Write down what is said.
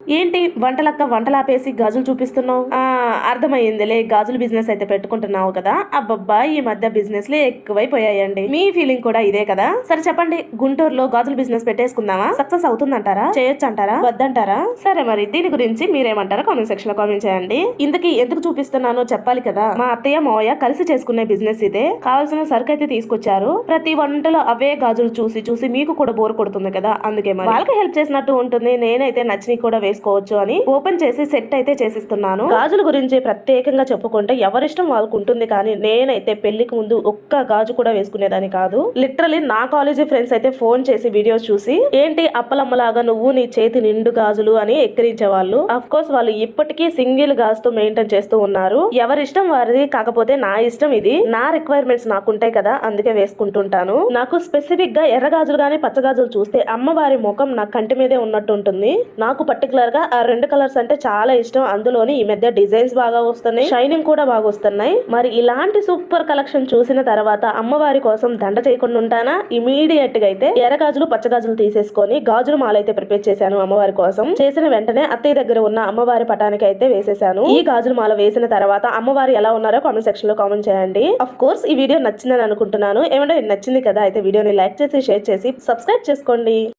ఏంటి వంటలక్క వంటలాపేసి గాజులు చూపిస్తున్నావు? ఆ అర్థమైందిలే గాజులు బిజినెస్ అయితే పెట్టుకుంటున్నావు కదా. అబ్బబ్బా ఈ మధ్య బిజినెస్ లే ఎక్కువైపోయాయండి. మీ ఫీలింగ్ కూడా ఇదే కదా. సరే చెప్పండి గుంటూరులో గాజుల బిజినెస్ పెట్టేసుకుందామా? సక్సెస్ అవుతుందంటారా? చేయొచ్చు అంటారా వద్దంటారా? సరే మరి దీని గురించి మీరేమంటారా కామెంట్ సెక్షన్లో కామెంట్ చేయండి. ఇంతకీ ఎందుకు చూపిస్తున్నానో చెప్పాలి కదా. మా అత్తయ్య మావయ్య కలిసి చేసుకునే బిజినెస్ ఇదే. కావాల్సిన సరుకు అయితే తీసుకొచ్చారు. ప్రతి వంటలో అవే గాజులు చూసి చూసి మీకు కూడా బోర్ కొడుతుంది కదా. అందుకే మరి. వాళ్ళకి హెల్ప్ చేసినట్టు ఉంటుంది. నేనైతే నచ్చిని కూడా వేసుకోవచ్చు అని ఓపెన్ చేసి సెట్ అయితే చేసిస్తున్నాను. గాజుల గురించి ప్రత్యేకంగా చెప్పుకుంటే ఎవరిష్టం వాళ్ళకు ఉంటుంది కానీ నేనైతే పెళ్ళికి ముందు ఒక్క గాజు కూడా వేసుకునేదాన్ని కాదు. లిటరలీ నా కాలేజీ ఫ్రెండ్స్ అయితే ఫోన్ చేసి వీడియోస్ చూసి ఏంటి అప్పలమ్మలాగా నువ్వు నీ చేతి నిండు గాజులు? అని ఎక్కిరించే వాళ్ళు అఫ్ కోర్స్ వాళ్ళు ఇప్పటికీ సింగిల్ గాజుతో మెయింటైన్ చేస్తూ ఉన్నారు. ఎవరిష్టం వారిది కాకపోతే నా ఇష్టం ఇది. నా రిక్వైర్మెంట్స్ నాకుంటాయి కదా అందుకే వేసుకుంటుంటాను. నాకు స్పెసిఫిక్గా ఎర్ర గాజులు గానీ పచ్చ గాజులు చూస్తే అమ్మవారి ముఖం నా కంటి మీదే ఉన్నట్టు ఉంటుంది నాకు పర్టికులర్గా ఆ రెండు కలర్స్ అంటే చాలా ఇష్టం. అందులోని ఈ మధ్య డిజైన్స్ బాగా వస్తున్నాయి. షైనింగ్ కూడా బాగా వస్తున్నాయి. మరి ఇలాంటి సూపర్ కలెక్షన్ చూసిన తర్వాత అమ్మవారి కోసం దండ చేయకుండా ఉంటానా? ఇమీడియట్గా అయితే ఎర్ర గాజులు పచ్చగాజులు తీసేసుకొని గాజులు మాల అయితే ప్రిపేర్ చేశాను అమ్మవారి కోసం. చేసిన వెంటనే అత్తయ్య దగ్గర ఉన్న అమ్మవారి పటానికి అయితే వేసేసాను. ఈ గాజులు మాల వేసిన తర్వాత అమ్మవారు ఎలా ఉన్నారో కామెంట్ సెక్షన్లో కామెంట్ చేయండి. అఫ్ కోర్స్ ఈ వీడియో నచ్చిందని అనుకుంటున్నాను. ఏమంటే నచ్చింది కదా అయితే వీడియోని లైక్ చేసి షేర్ చేసి సబ్స్క్రైబ్ చేసుకోండి.